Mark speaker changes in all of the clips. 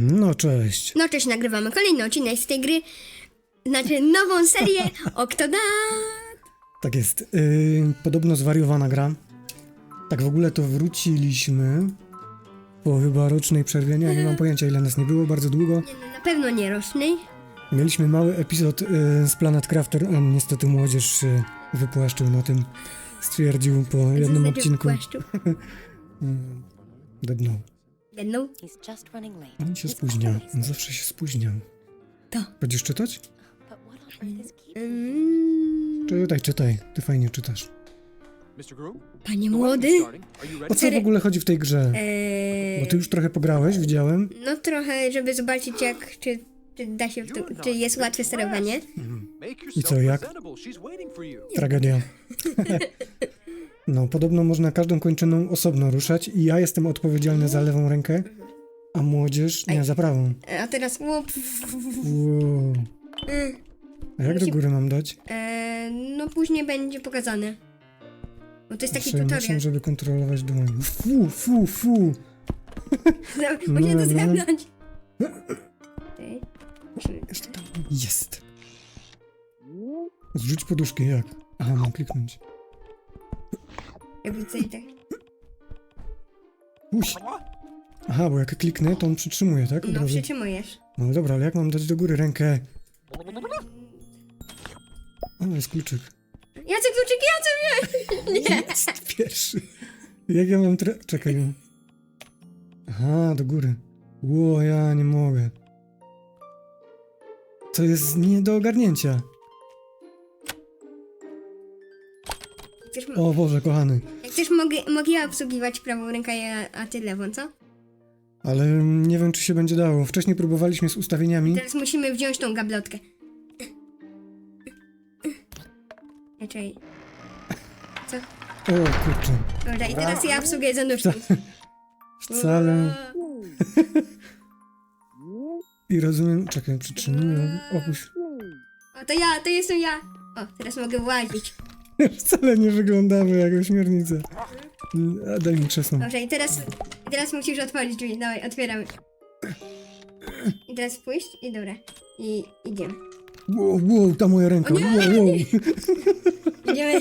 Speaker 1: No cześć.
Speaker 2: No cześć, nagrywamy kolejny odcinek z tej gry. Znaczy nową serię Octodad.
Speaker 1: Tak jest. Yy, podobno zwariowana gra. Tak w ogóle to wróciliśmy po chyba rocznej przerwie. Nie, nie mam pojęcia ile nas nie było, bardzo długo.
Speaker 2: Nie, no, na pewno nie rocznej.
Speaker 1: Mieliśmy mały epizod yy, z Planet Crafter, a niestety młodzież yy, wypłaszczył na tym. Stwierdził po jednym
Speaker 2: Znaczy,
Speaker 1: odcinku.
Speaker 2: płaszczu.
Speaker 1: Dednął.
Speaker 2: Jedną.
Speaker 3: He's just running late.
Speaker 1: On się spóźnia. On zawsze się spóźnia.
Speaker 2: To.
Speaker 1: Będziesz czytać?
Speaker 2: Mm,
Speaker 1: Czytaj, czytaj. Ty fajnie czytasz.
Speaker 2: Panie młody.
Speaker 1: O co w ogóle chodzi w tej grze?
Speaker 2: Eee,
Speaker 1: Bo ty już trochę pograłeś, widziałem.
Speaker 2: no trochę, żeby zobaczyć jak, czy, czy da się, to, czy jest łatwe sterowanie.
Speaker 4: Make
Speaker 1: I co, jak? Tragedia. no, podobno można każdą kończyną osobno ruszać i ja jestem odpowiedzialny za lewą rękę, a młodzież nie, za prawą.
Speaker 2: E, A teraz, łup.
Speaker 1: Wow. A jak do góry mam dać?
Speaker 2: Eee, no później będzie pokazane. Bo to jest taki
Speaker 1: Muszę,
Speaker 2: tutorial.
Speaker 1: muszę, żeby kontrolować dłoń. Fu, fu, fu.
Speaker 2: No, Muszę to
Speaker 1: dobra.
Speaker 2: zewnątrz. Okej.
Speaker 1: Jeszcze tam. Jest. Zrzuć poduszkę, jak? Aha, mam kliknąć.
Speaker 2: Jakby coś tak.
Speaker 1: Uś. Aha, bo jak kliknę, to on przytrzymuje, tak? Od
Speaker 2: No
Speaker 1: razu.
Speaker 2: przytrzymujesz.
Speaker 1: No dobra, ale jak mam dać do góry rękę? O, jest kluczyk.
Speaker 2: Jacek Kluczyk, Jacek! Nie!
Speaker 1: Jest pierwszy. Jak ja mam tre... Czekaj. Aha, do góry. Ło, ja nie mogę. To jest nie do ogarnięcia. O Boże, kochany.
Speaker 2: jak chcesz mogę, mogę ja obsługiwać prawą rękę, a, a ty lewą, co?
Speaker 1: Ale nie wiem, czy się będzie dało. Wcześniej próbowaliśmy z ustawieniami.
Speaker 2: Teraz musimy wziąć tą gablotkę. Raczej. Co?
Speaker 1: O kurczę.
Speaker 2: Dobra, i teraz ja obsługuję za nóżki.
Speaker 1: Wcale. I rozumiem. Czekaj, przytrzymuję. Opuść.
Speaker 2: O, to ja, to jestem ja. O, teraz mogę włazić.
Speaker 1: Wcale nie wyglądamy jak ośmiornice. A daj mi krzesło.
Speaker 2: Dobrze, i teraz, i teraz musisz otworzyć drzwi. Dawaj, otwieramy. I teraz pójść i dobra. I idziemy.
Speaker 1: Wow, wow, ta moja ręka.
Speaker 2: O nie!
Speaker 1: Wow, wow.
Speaker 2: Idziemy.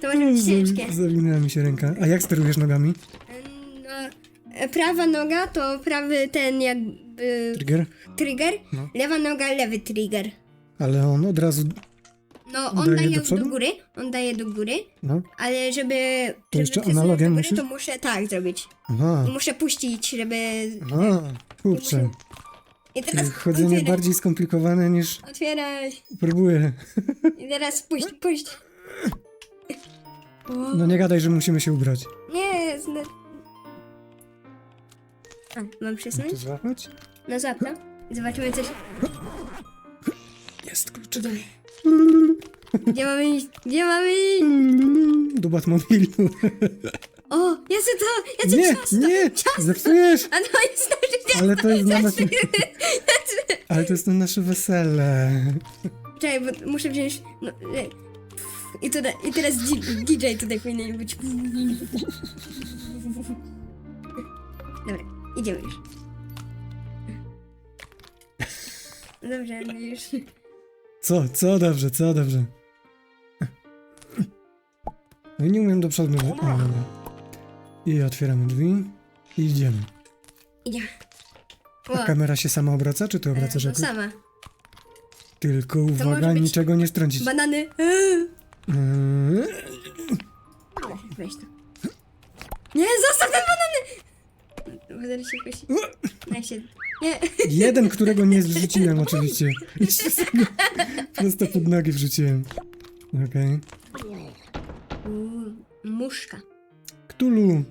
Speaker 2: To może być ciężkie.
Speaker 1: Zawinęła mi się ręka. A jak sterujesz nogami?
Speaker 2: No, prawa noga to prawy ten jakby
Speaker 1: Trigger?
Speaker 2: trigger,
Speaker 1: No.
Speaker 2: lewa noga lewy trigger.
Speaker 1: Ale on od razu.
Speaker 2: No, on
Speaker 1: Daje
Speaker 2: daje,
Speaker 1: do
Speaker 2: do, góry, on daje do góry,
Speaker 1: No.
Speaker 2: ale żeby... żeby
Speaker 1: jeszcze analogiem
Speaker 2: do góry,
Speaker 1: musisz?
Speaker 2: To muszę tak zrobić.
Speaker 1: Aha.
Speaker 2: Muszę puścić, żeby...
Speaker 1: Aha. Kurczę.
Speaker 2: I teraz
Speaker 1: Chodzenie
Speaker 2: otwieraj,
Speaker 1: bardziej skomplikowane niż
Speaker 2: otwieraj.
Speaker 1: próbuję.
Speaker 2: I teraz puść, puść. O,
Speaker 1: No nie gadaj, że musimy się ubrać.
Speaker 2: nie, zna... A, mam
Speaker 1: To
Speaker 2: przesunąć?
Speaker 1: złapać?
Speaker 2: No zapra. I zobaczymy coś.
Speaker 1: Jest kluczyk.
Speaker 2: Gdzie mamy iść? Gdzie mamy iść?
Speaker 1: Do Batmobilu.
Speaker 2: O, ja chcę to! Ja chcę
Speaker 1: Nie,
Speaker 2: ciasto!
Speaker 1: nie!
Speaker 2: Ciasto!
Speaker 1: Zepsujesz!
Speaker 2: A jest nasze ciasto!
Speaker 1: Ale to jest na nasze... Ale to jest na nasze wesele.
Speaker 2: Czekaj, bo muszę wziąć... No, e, I, tutaj, I teraz DJ tutaj powinien być. Dobra, idziemy już. Dobrze, no już.
Speaker 1: Co, co dobrze, co dobrze. No i nie umiem do przodu. O. I otwieramy drzwi i idziemy.
Speaker 2: Idziemy.
Speaker 1: A kamera się sama obraca, czy ty obracasz
Speaker 2: no
Speaker 1: jakoś?
Speaker 2: sama.
Speaker 1: Tylko
Speaker 2: może
Speaker 1: uwaga,
Speaker 2: być-
Speaker 1: niczego nie strącić.
Speaker 2: Banany.
Speaker 1: Eee,
Speaker 2: Weź to. Nie, zostaw te banany! Zaraz się. Nie.
Speaker 1: Jeden, którego nie zrzuciłem oczywiście. Jeszcze sobie prosto pod nogi wrzuciłem. Okej.
Speaker 2: Uuu, muszka.
Speaker 1: Ktulu.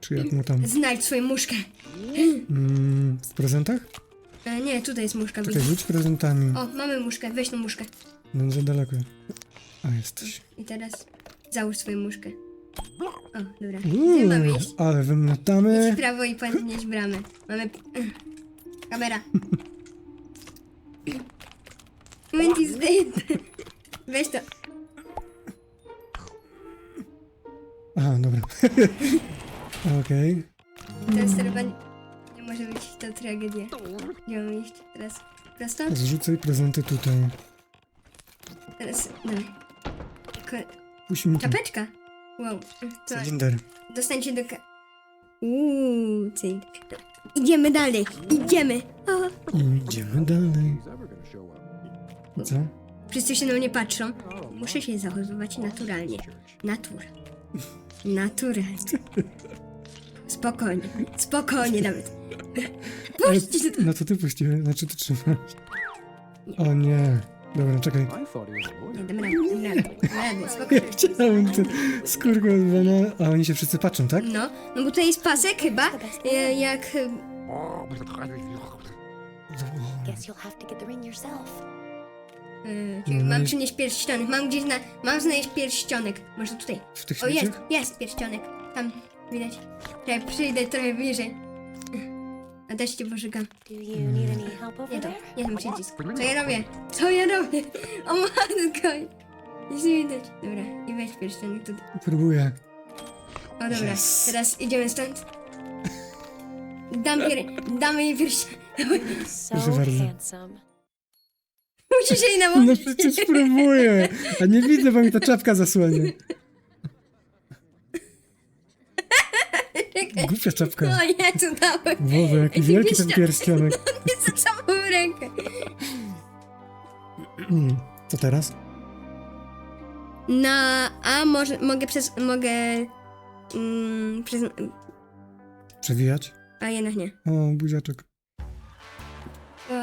Speaker 1: Czy jak mu tam?
Speaker 2: Znajdź swoją muszkę.
Speaker 1: Mm, w prezentach?
Speaker 2: E, nie, tutaj jest muszka.
Speaker 1: Czekaj,
Speaker 2: widzisz?
Speaker 1: rzuć prezentami.
Speaker 2: O, mamy muszkę, weź tą muszkę.
Speaker 1: No za daleko. A, jesteś.
Speaker 2: I teraz załóż swoją muszkę. O, dobra.
Speaker 1: Uuu,
Speaker 2: Gdzie mamy iść?
Speaker 1: ale
Speaker 2: Idź w prawo i podnieść bramę. Mamy... Kamera. Moment is dead. Weź to.
Speaker 1: Aha, dobra. Okej.
Speaker 2: Ten sterowanie... może być to tragedia. Gdzie mamy iść teraz? Prosto?
Speaker 1: Zrzucaj prezenty tutaj.
Speaker 2: Teraz, dawaj. Ko-
Speaker 1: Puść mi tu.
Speaker 2: Czapeczka? Wow. To
Speaker 1: Cylinder.
Speaker 2: dostańcie do ka... Uuu, cynk. Idziemy dalej, idziemy. O,
Speaker 1: Idziemy dalej. Co?
Speaker 2: wszyscy się na mnie patrzą. Muszę się zachowywać naturalnie. Natur. Naturalnie. Spokojnie, spokojnie nawet. Puśćcie to.
Speaker 1: No to ty puściłeś, znaczy ty trzymasz. O nie. Dobra, czekaj.
Speaker 2: Nie, dam radę, dam radę, dam radę, spokojnie.
Speaker 1: Chciałem ten skórkę od a oni się wszyscy patrzą, tak?
Speaker 2: No, no bo tutaj jest pasek chyba, e, jak... e,
Speaker 3: Guess you'll have to get the ring yourself.
Speaker 2: e, czyli mam przynieść pierścionek, mam gdzieś na... Mam znaleźć pierścionek. Może tutaj.
Speaker 1: W tych
Speaker 2: O, jest,
Speaker 1: śmieciach?
Speaker 2: jest pierścionek. Tam, widać. Czekaj, przyjdę trochę wyżej. A też cię poszukam. Nie to, nie tam przycisk. Co ja robię? Co ja robię? O matko! Nic nie widać. Dobra, i weź pierścionek tutaj.
Speaker 1: Próbuję.
Speaker 2: O dobra,
Speaker 1: Yes.
Speaker 2: teraz idziemy stąd. Dam pier... Damy jej pierścionek.
Speaker 1: Proszę bardzo.
Speaker 3: handsome.
Speaker 2: Musi się jej
Speaker 1: No
Speaker 2: nałożyć.
Speaker 1: przecież próbuję. A nie widzę, bo mi ta czapka zasłania. Głupia czapka.
Speaker 2: O Jezu, dałem.
Speaker 1: Boże, jaki wielki ten pierścionek.
Speaker 2: Jest za samą rękę.
Speaker 1: Mm, Co teraz?
Speaker 2: Na A może, mogę przez... Mogę... Mm, przez...
Speaker 1: Przewijać?
Speaker 2: A jednak nie.
Speaker 1: O, buziaczek.
Speaker 2: O,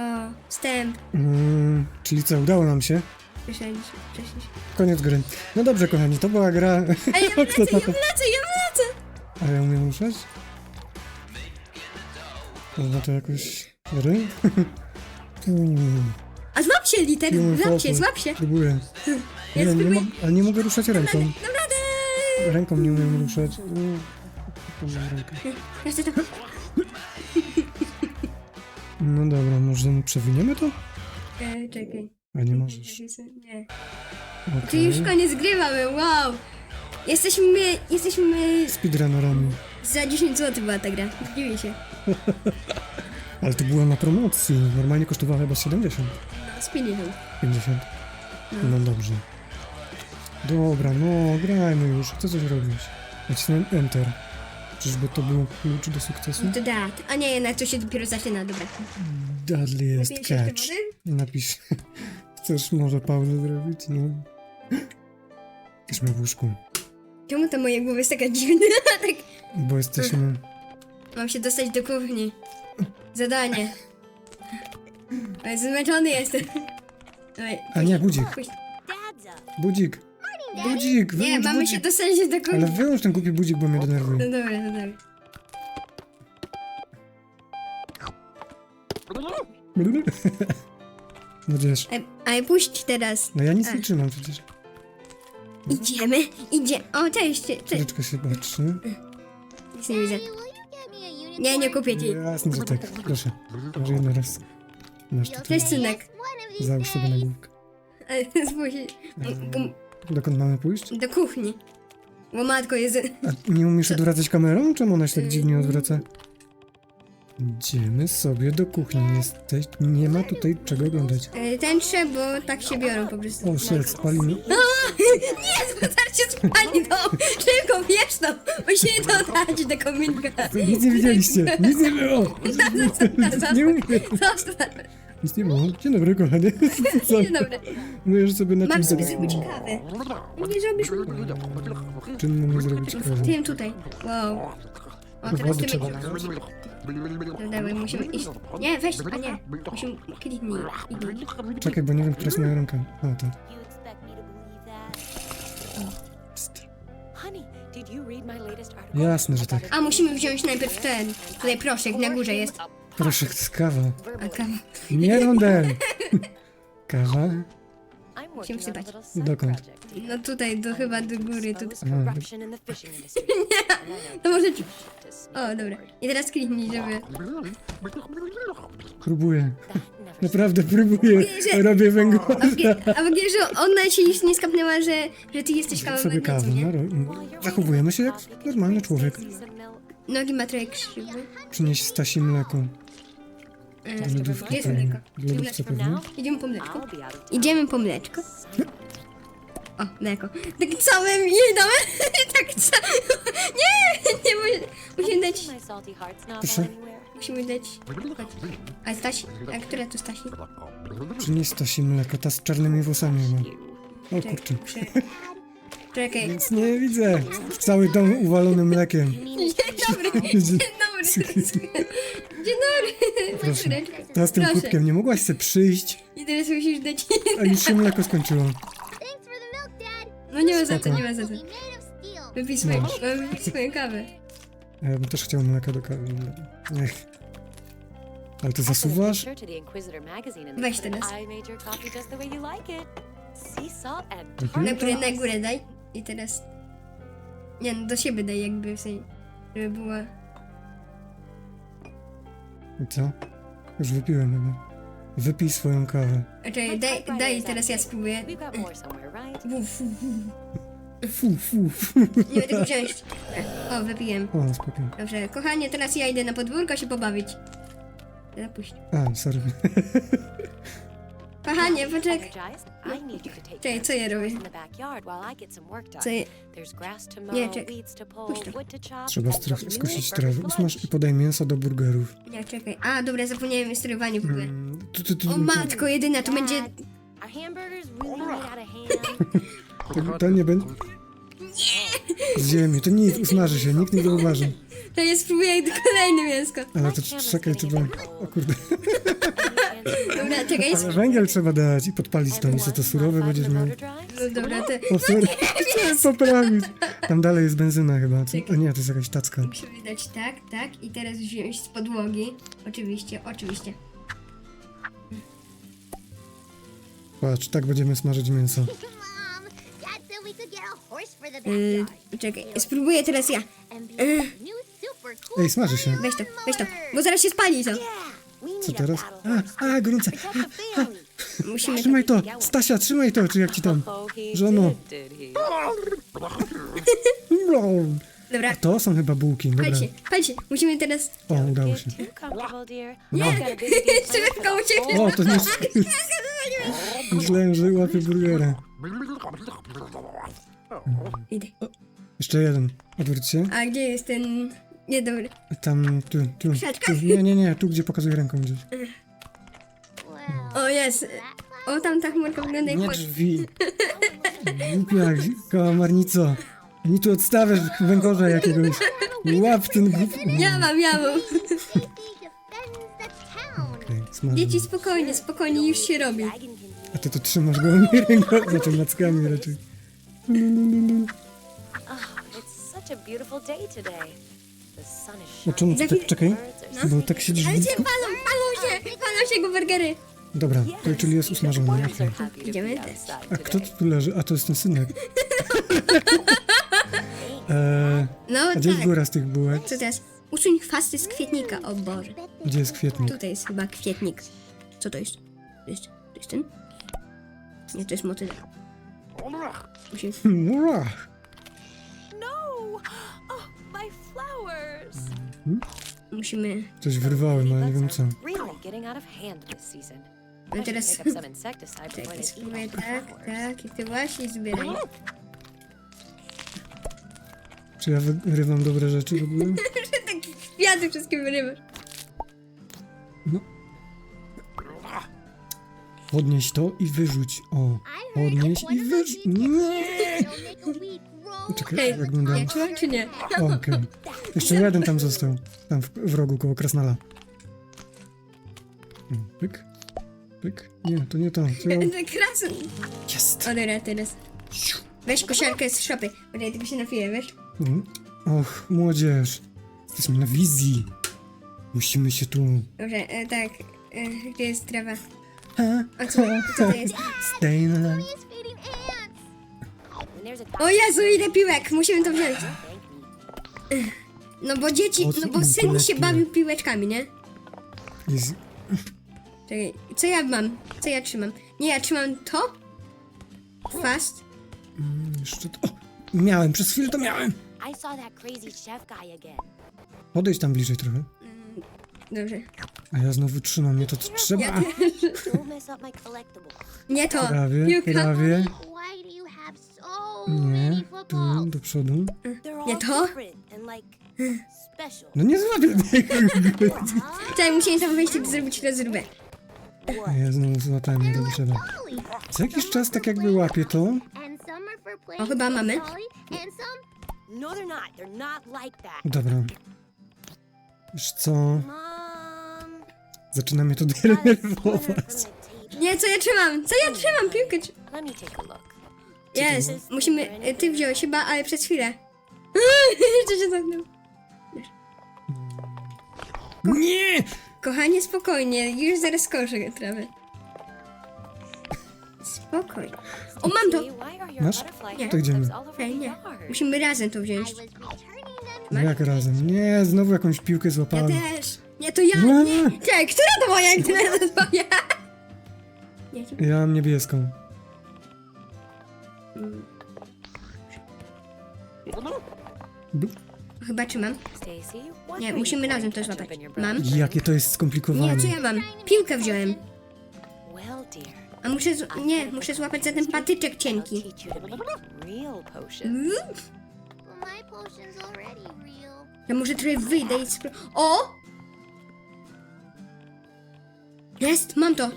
Speaker 2: wstęp.
Speaker 1: Mm, czyli co, udało nam się?
Speaker 2: Przeszedł, przeszedł.
Speaker 1: Koniec gry. No dobrze, kochani, to była gra.
Speaker 2: A ja
Speaker 1: Kto
Speaker 2: wlecę,
Speaker 1: to-
Speaker 2: ja wlecę, ja wlecę.
Speaker 1: A ja umiem ruszać? Można to jakoś... Ry?
Speaker 2: A złap się, liter,
Speaker 1: nie mam
Speaker 2: złap się, złap się.
Speaker 1: Próbuję. Nie,
Speaker 2: Ja
Speaker 1: nie,
Speaker 2: spróbuję.
Speaker 1: mo- ale nie mogę ruszać ręką.
Speaker 2: Naprawdę.
Speaker 1: Ręką nie umiem ruszać. Mm, mam rękę.
Speaker 2: Ja chcę to...
Speaker 1: No dobra, może przewiniemy to?
Speaker 2: E, czekaj.
Speaker 1: A nie możesz.
Speaker 2: Nie.
Speaker 1: Okej.
Speaker 2: Czyli już koniec gry mamy, wow. Jesteśmy, jesteśmy...
Speaker 1: Speedrunnerami.
Speaker 2: Za 10 zł była ta gra. Dziwię się.
Speaker 1: Ale to była na promocji. Normalnie kosztowała chyba 70.
Speaker 2: Z 50.
Speaker 1: 50. No dobrze. Dobra, no grajmy już. Chcę coś robić. Nacisnąłem Enter. Czyżby to był klucz do sukcesu?
Speaker 2: To dat. A nie, jednak to się dopiero zaczyna, dobra.
Speaker 1: Dudley jest
Speaker 2: Napijesz jeszcze
Speaker 1: catch.
Speaker 2: wody?
Speaker 1: Napisz. Chcesz może pauzę zrobić? No. Jesteśmy w łóżku.
Speaker 2: Czemu ta moja głowa jest taka dziwna? tak.
Speaker 1: Bo jesteśmy...
Speaker 2: Mam się dostać do kuchni. Zadanie. Ale zmęczony jestem.
Speaker 1: A nie, budzik.
Speaker 2: pójdź.
Speaker 1: Budzik. Budzik, wyłącz
Speaker 2: Nie, mamy się
Speaker 1: budzik.
Speaker 2: dostać do kuchni.
Speaker 1: Ale wyłącz ten głupi budzik, bo mnie
Speaker 2: No
Speaker 1: denerwuje.
Speaker 2: dobra, no dobra.
Speaker 1: Będziesz.
Speaker 2: A, ale puść teraz.
Speaker 1: No ja nic nie trzymam przecież.
Speaker 2: Idziemy, idzie. O, cześć, cześć.
Speaker 1: Troszeczkę się patrzy.
Speaker 2: Nic nie widzę. Nie, nie kupię ci.
Speaker 1: Jasne, że tak. Proszę. Może jeden raz. Masz tutaj.
Speaker 2: Cześć, synek.
Speaker 1: Załóż sobie na główkę. Dokąd mamy pójść?
Speaker 2: Do kuchni. Bo matko jest...
Speaker 1: A nie umiesz odwracać kamerą? Czemu ona się tak dziwnie odwraca? Idziemy sobie do kuchni. Jesteś... Nie ma tutaj czego oglądać.
Speaker 2: e, Tęcze, bo tak się biorą po prostu.
Speaker 1: O, shit, spalimy.
Speaker 2: Nie, zaraz się spali to! Szybko, wiesz to! Musimy to dać do kominka.
Speaker 1: Nic nie widzieliście. Nic nie było. Nie umiem.
Speaker 2: Zostaw.
Speaker 1: Nic nie było. Dzień dobry, kochanie. Co?
Speaker 2: Dzień dobry.
Speaker 1: Możesz sobie na
Speaker 2: Mam sobie zrobić kawę. Nie zrobisz
Speaker 1: Czym mamy zrobić kawę?
Speaker 2: Tym tutaj. Wow. O, teraz
Speaker 1: Wody
Speaker 2: ty
Speaker 1: trzeba
Speaker 2: będzie.
Speaker 1: nalać.
Speaker 2: No dawaj, musimy iść. Nie, weź, a nie. Musimy... Kliknij. Kliknij.
Speaker 1: Czekaj, bo nie wiem, która jest moja ręka. O, to.
Speaker 3: You expect me to believe that? Honey, did you read my latest article?
Speaker 1: Jasne, że tak.
Speaker 2: A, musimy wziąć najpierw ten. Tutaj proszek, na górze jest.
Speaker 1: Proszę, to jest kawa.
Speaker 2: A kawa.
Speaker 1: Nie rondel. Kawa?
Speaker 3: I'm
Speaker 2: Musimy
Speaker 3: a
Speaker 2: wsypać.
Speaker 1: Dokąd?
Speaker 2: No tutaj, do chyba do góry. Tu.
Speaker 3: Industry.
Speaker 2: To może ci... O, dobra. I teraz kliknij, żeby...
Speaker 1: Próbuję.
Speaker 3: never
Speaker 1: Naprawdę próbuję. Robię
Speaker 2: A
Speaker 1: węgorza.
Speaker 2: wie- a wiesz, że ona się już nie skapnęła, że, że ty jesteś
Speaker 1: Zrób sobie
Speaker 2: kawałek
Speaker 1: kawę.
Speaker 2: nie?
Speaker 1: No, ro- zachowujemy się jak normalny człowiek.
Speaker 2: Nogi ma trochę krzywe.
Speaker 1: Przynieś Stasi mleko.
Speaker 2: Gdzie jest
Speaker 1: pewnie.
Speaker 2: mleko?
Speaker 1: W lodówce pewnie.
Speaker 3: now,
Speaker 2: Idziemy po mleczko.
Speaker 3: I'll be out of town.
Speaker 2: Idziemy po mleczko. O, mleko. Tak jej damy. tak całe. Nie, nie, musimy, musimy dać,
Speaker 3: My salty heart's not
Speaker 1: Proszę.
Speaker 3: going anywhere.
Speaker 2: musimy dać. A Stasi? A która to Stasi?
Speaker 1: Przynieś Stasi mleko, ta z czarnymi włosami chyba. O kurczę.
Speaker 2: Czekaj.
Speaker 1: Nic nie widzę. Cały dom uwalony mlekiem.
Speaker 2: Dzień dobry, dzień dobry. Dzień dobry.
Speaker 1: Proszę. Ta z tym
Speaker 2: Proszę.
Speaker 1: kubkiem, nie mogłaś se przyjść,
Speaker 2: I teraz musisz dać...
Speaker 1: a już się mleko skończyło.
Speaker 5: Thanks for the milk, Dad.
Speaker 2: No nie ma za to, nie ma za to.
Speaker 5: Be made of steel.
Speaker 2: Wypij swoją,
Speaker 1: Masz.
Speaker 2: wypij swoją kawę.
Speaker 1: A Ja bym też chciał mleka do kawy. Ech. Ale ty zasuwasz?
Speaker 2: Weź teraz.
Speaker 1: Mhm.
Speaker 2: Na górę, na górę daj. I teraz... Nie, no do siebie daj jakby w sensie, żeby była...
Speaker 1: I co? Już wypiłem chyba. Wypij swoją kawę.
Speaker 2: Czekaj, daj, daj teraz ja spróbuję.
Speaker 3: We've got more somewhere, right?
Speaker 2: Fu, fu,
Speaker 1: Fu, fu, fu.
Speaker 2: Nie będę wziąć. O, wypiłem.
Speaker 1: O, spokojnie.
Speaker 2: Dobrze, kochanie, teraz ja idę na podwórko się pobawić. Zapuść.
Speaker 1: A, sorry.
Speaker 2: Kochanie, poczekaj.
Speaker 3: Energized? I need you to take
Speaker 2: Czekaj,
Speaker 3: care
Speaker 2: co ja robię? Co ja... Nie, czek-
Speaker 3: weeds to pull,
Speaker 2: puść to.
Speaker 3: wood to chop.
Speaker 1: Trzeba stra- skosić trawę. Usmaż i podaj mięso do burgerów.
Speaker 2: Nie, czekaj. A, dobra, zapomniałem o sterowaniu w ogóle.
Speaker 1: Mm, tu, tu, tu,
Speaker 2: O matko, jedyna, to będzie...
Speaker 1: To, to nie będzie... Z ziemi, to nic, usmaży się, nikt nie zauważy.
Speaker 2: To ja spróbuję kolejne mięsko.
Speaker 1: Ale to czekaj, trzeba... O kurde.
Speaker 2: Dobra, czekaj.
Speaker 1: Ale węgiel trzeba dać i podpalić tam, co to surowe będziesz miał.
Speaker 2: No dobra, to...
Speaker 1: O, sorry. Chciałem poprawić. Tam dalej jest benzyna chyba. Co? O nie, to jest jakaś tacka.
Speaker 2: Musimy dać tak, tak i teraz wziąć z podłogi. Oczywiście, oczywiście.
Speaker 1: Patrz, tak będziemy smażyć mięso.
Speaker 5: Mom, Dad said we could get a horse for the
Speaker 2: Yy,
Speaker 5: backyard.
Speaker 2: czekaj, spróbuję teraz ja.
Speaker 5: And be a new super cool
Speaker 1: Ej, smaży się.
Speaker 2: Weź to, weź to, bo zaraz się spali to.
Speaker 1: Co teraz? A, a, gorące. A, a,
Speaker 2: Musimy...
Speaker 1: trzymaj to. Stasia, trzymaj to, czy jak ci tam. Żono. No.
Speaker 2: Dobra,
Speaker 1: To są chyba bułki, dobra.
Speaker 2: pal się. Musimy teraz...
Speaker 1: O, udało się.
Speaker 3: too comfortable, dear.
Speaker 2: Nie,
Speaker 3: I've got a busy day planned
Speaker 2: szybko
Speaker 1: O, to nie Myślałem, że łapię burgera.
Speaker 2: Idę.
Speaker 1: Jeszcze jeden. Odwróć się.
Speaker 2: A gdzie jest ten... Nie, dobra.
Speaker 1: Tam, tu, tu, tu. Nie, nie, nie, tu gdzie pokazuję ręką gdzieś.
Speaker 2: O, jest. O, tam ta chmurka wygląda jak
Speaker 1: Nie
Speaker 2: pod...
Speaker 1: drzwi. Głupia kałamarnico. Mi tu odstawiasz węgorza jakiegoś. Łap ten głup...
Speaker 2: Ja mam, ja mam.
Speaker 1: Okej, smażę.
Speaker 2: Dzieci, spokojnie, spokojnie, już się robi.
Speaker 1: A ty to trzymasz gołymi rękoma, znaczy mackami raczej.
Speaker 3: Oh, it's such a beautiful day today.
Speaker 1: No czemu ty tak, czekaj, bo tak siedzisz
Speaker 2: Ale cię
Speaker 1: blisko.
Speaker 2: palą, palą się, palą się go burgery.
Speaker 1: Dobra, to czyli jest usmażony, okej.
Speaker 2: Idziemy też.
Speaker 1: A kto tu leży? A to jest ten synek. eee,
Speaker 2: No
Speaker 1: a gdzie jest
Speaker 2: tak.
Speaker 1: góra z tych bułek?
Speaker 2: Co teraz? Usuń chwasty z kwietnika, o Boże.
Speaker 1: Gdzie jest kwietnik?
Speaker 2: Tutaj jest chyba kwietnik. Co to jest? To jest, to jest ten? Nie, to jest motylek. Musimy... musimy...
Speaker 1: Coś wyrwałem, ale nie wiem co.
Speaker 2: No teraz... Czekaj, spróbuję tak, tak i ty właśnie zbieraj.
Speaker 1: Czy ja wyrywam dobre rzeczy w ogóle?
Speaker 2: Takie kwiaty wszystkie wyrywasz.
Speaker 1: Podnieś to i wyrzuć. O, podnieś i wyrzuć. Nie! Czekaj, jak będę...
Speaker 2: ja czułam czy nie?
Speaker 1: Okej. Jeszcze jeden tam został. Tam w, w rogu koło Krasnala. Mm, Pyk. Pyk. Nie, to nie to.
Speaker 2: Krasy.
Speaker 1: Jest.
Speaker 2: O dobra, teraz. Weź kosiarkę z szopy. Bo ja tylko się napiję, wiesz?
Speaker 1: Mm. Och, młodzież. Jesteśmy na wizji. Musimy się tu...
Speaker 2: Dobrze, e, tak. E, gdzie jest trawa?
Speaker 1: Ha,
Speaker 2: O co, co to jest?
Speaker 1: Stay
Speaker 2: O Jezu, ile piłek! Musimy to wziąć. No bo dzieci, no bo syn się bawił piłeczkami, nie?
Speaker 1: Jest...
Speaker 2: Czekaj, co ja mam? Co ja trzymam? Nie, ja trzymam to. Fast.
Speaker 1: Jeszcze to... O, miałem, przez chwilę to miałem.
Speaker 3: I saw that crazy chef guy again.
Speaker 1: Podejdź tam bliżej trochę.
Speaker 2: Dobrze.
Speaker 1: A ja znowu trzymam mnie to, co trzeba.
Speaker 2: Ja też.
Speaker 3: Don't mess up my collectible.
Speaker 2: Nie to.
Speaker 1: Prawie, prawie.
Speaker 5: Why do you have so
Speaker 1: Nie,
Speaker 5: many
Speaker 1: tu,
Speaker 5: footballs?
Speaker 1: do przodu.
Speaker 3: They're all
Speaker 2: Nie to?
Speaker 3: different and like special.
Speaker 1: No nie złapię tego.
Speaker 2: Czekaj, musimy tam wejść i zrobić.
Speaker 1: A ja znowu złapałem nie.
Speaker 5: Dolly.
Speaker 1: Co jakiś czas tak jakby łapię to.
Speaker 2: O, chyba mamy.
Speaker 5: Dolly, and some
Speaker 3: No, they're not. They're not like that.
Speaker 1: Dobra. Wiesz co?
Speaker 3: Mom.
Speaker 1: Zaczyna mnie to denerwować.
Speaker 2: Nie, co ja trzymam? Co ja trzymam? Piłkę. tr-
Speaker 3: Let me take a look.
Speaker 2: Jest. Musimy. y, Ty wziąłeś chyba, ale przez chwilę. Jeszcze się zamknął.
Speaker 1: Nie!
Speaker 2: Kochanie, spokojnie. Już zaraz koszę trawę. Spokojnie. O, mam to!
Speaker 1: Masz?
Speaker 2: Nie.
Speaker 1: To idziemy.
Speaker 2: Ej, nie. Musimy razem to wziąć.
Speaker 1: No jak razem? Nie, znowu jakąś piłkę
Speaker 2: Ja
Speaker 1: złapałem.
Speaker 2: też. Nie, to ja.
Speaker 1: Nie.
Speaker 2: Nie. Czekaj, która to moja, która to twoja? Nie,
Speaker 1: Ja mam niebieską. B-
Speaker 2: chyba trzymam.
Speaker 3: Stacy, what
Speaker 2: Nie, musimy razem to złapać. Mam.
Speaker 1: Jakie to jest skomplikowane.
Speaker 2: Nie, co ja mam? Piłkę wziąłem. A muszę. Z... Nie, muszę złapać za ten patyczek cienki. Mm? Ja może trochę wyjdę i. O! Jest, mam to.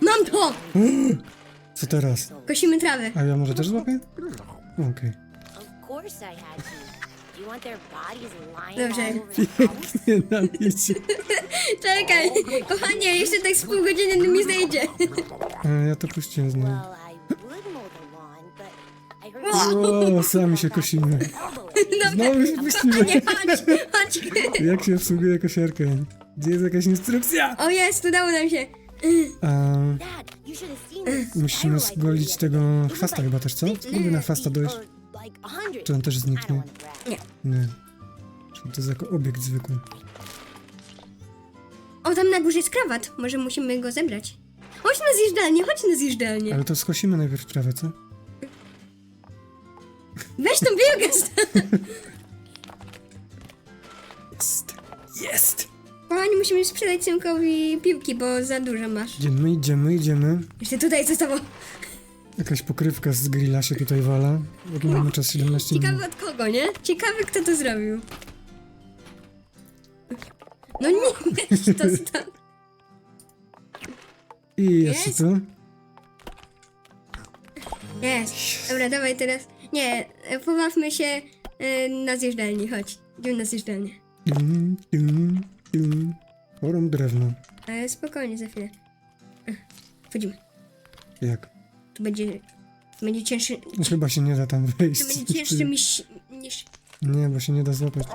Speaker 2: Mam to!
Speaker 1: Co teraz?
Speaker 2: Kosimy trawę.
Speaker 1: A ja może też złapię? Okej.
Speaker 3: Of course I had to. You want their bodies lying
Speaker 2: Dobrze.
Speaker 3: all over the house?
Speaker 2: Czekaj, kochanie, jeszcze tak z pół godziny mi zejdzie.
Speaker 1: A ja to puściłem znowu.
Speaker 3: Well, I would mow the lawn, but I heard
Speaker 1: O, sami się kosimy. Znowu się puściłem.
Speaker 2: Nie, chodź, chodź.
Speaker 1: Jak się obsługuje kosiarkę? Gdzie jest jakaś instrukcja?
Speaker 2: O jest, udało nam się.
Speaker 1: A,
Speaker 3: Dad, you should have seen this
Speaker 1: musimy zgolić tego chwasta chyba też, co?
Speaker 3: 50
Speaker 1: Mogę na chwasta dojść?
Speaker 3: Or like 100.
Speaker 1: Czy on też zniknie?
Speaker 3: brag.
Speaker 2: Nie.
Speaker 1: Nie. Czyli to jest jako obiekt zwykły.
Speaker 2: O, tam na górze jest krawat. Może musimy go zebrać. Chodź na zjeżdżalnię, chodź na zjeżdżalnię.
Speaker 1: Ale to skosimy najpierw trawę, co?
Speaker 2: Weź tą stąd.
Speaker 1: Jest! Jest!
Speaker 2: Kochani, musimy sprzedać Symkowi piłki, bo za dużo masz.
Speaker 1: Idziemy, idziemy, idziemy.
Speaker 2: Jeszcze tutaj zostało.
Speaker 1: Jakaś pokrywka z grilla się tutaj wala. Jaki mamy czas? 17 minut.
Speaker 2: Ciekawe od kogo, nie? Ciekawe, kto to zrobił. No nie, to stąd.
Speaker 1: I jeszcze
Speaker 2: Jest?
Speaker 1: tu.
Speaker 2: Jest. Dobra, dawaj teraz. Nie, pobawmy się e, na zjeżdżalni, chodź. Idziemy na zjeżdżalnię.
Speaker 1: Forum drewno.
Speaker 2: Ale spokojnie, za chwilę. Wchodzimy.
Speaker 1: Jak?
Speaker 2: Tu będzie... Będzie cięższy...
Speaker 1: Chyba się nie da tam wejść.
Speaker 2: To będzie cięższy niż... niż...
Speaker 1: Nie, bo się nie da złapać.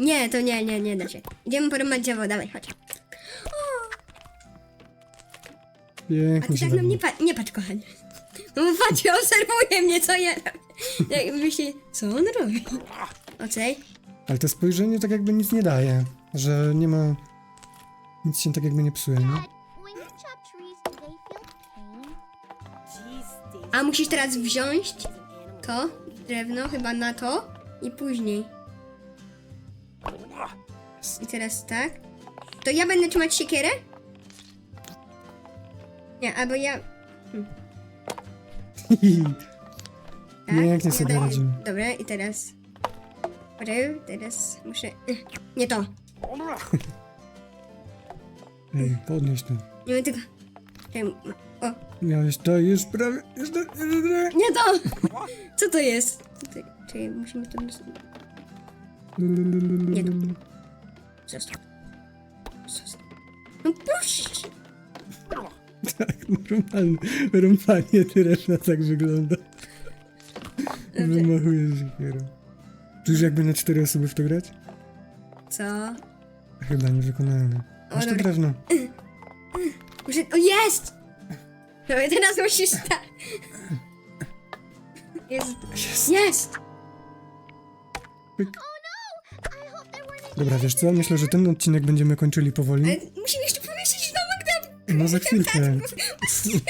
Speaker 2: Nie, to nie, nie, nie da się. Idziemy porąbać drzewo, dawaj, chodź. A
Speaker 1: Pięknie
Speaker 2: ty
Speaker 1: się
Speaker 2: tak nam
Speaker 1: da.
Speaker 2: nie, pa- nie patrz, kochanie. No bo patrz, obserwuje mnie, co ja robię. Jak myśli, co on robi? Ocej?
Speaker 1: Ale to spojrzenie tak jakby nic nie daje. Że nie ma... Nic się tak jakby nie psuje, nie?
Speaker 2: A musisz teraz wziąć to, drewno, chyba na to i później. I teraz tak. To ja będę trzymać siekierę? Nie, albo ja... Tak,
Speaker 1: Pięknie
Speaker 2: ja
Speaker 1: sobie
Speaker 2: daję-
Speaker 1: radzimy.
Speaker 2: Dobra, i teraz... Poczekaj, teraz muszę... Nie to.
Speaker 1: Ej, podnieś to.
Speaker 2: Nie tylko... O,
Speaker 1: Miałeś to już prawie... Już to, już to.
Speaker 2: nie to! Co to jest? To... Czekaj, musimy to... Nie to. Zostaw. Zostaw. No proszę!
Speaker 1: Tak, normalnie. Rąbanie drewna tak wygląda. Wymachuje siekierą. Czy już jakby na cztery osoby w to grać?
Speaker 2: Co?
Speaker 1: Chyba niewykonalne. Masz to
Speaker 2: dobra.
Speaker 1: drewno.
Speaker 2: Muszę... O, jest! Teraz musisz tak... Jest.
Speaker 1: Jest.
Speaker 2: Jest!
Speaker 1: Dobra, wiesz co? Myślę, że ten odcinek będziemy kończyli
Speaker 2: Ale
Speaker 1: powoli.
Speaker 2: musimy jeszcze powiedzieć domek tam.
Speaker 1: No za chwilkę.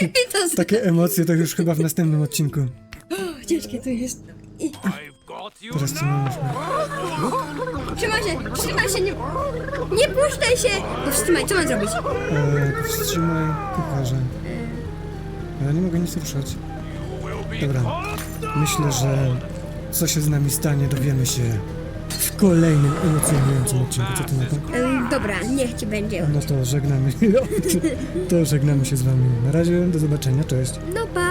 Speaker 2: I to z...
Speaker 1: Takie emocje to już chyba w następnym odcinku.
Speaker 2: O, ciężkie to jest. I...
Speaker 1: Teraz co mamy?
Speaker 2: Trzymaj się, trzymaj się, nie, nie puszczaj się! Powstrzymaj, co mam zrobić?
Speaker 1: E, powstrzymaj kucharza. Ja nie mogę nic ruszać. Dobra. Myślę, że co się z nami stanie, dowiemy się w kolejnym emocjonującym odcinku. Co ty na to?
Speaker 2: Ym, dobra, niech ci będzie.
Speaker 1: No to żegnamy. to żegnamy się z wami. Na razie, do zobaczenia, cześć.
Speaker 2: No pa!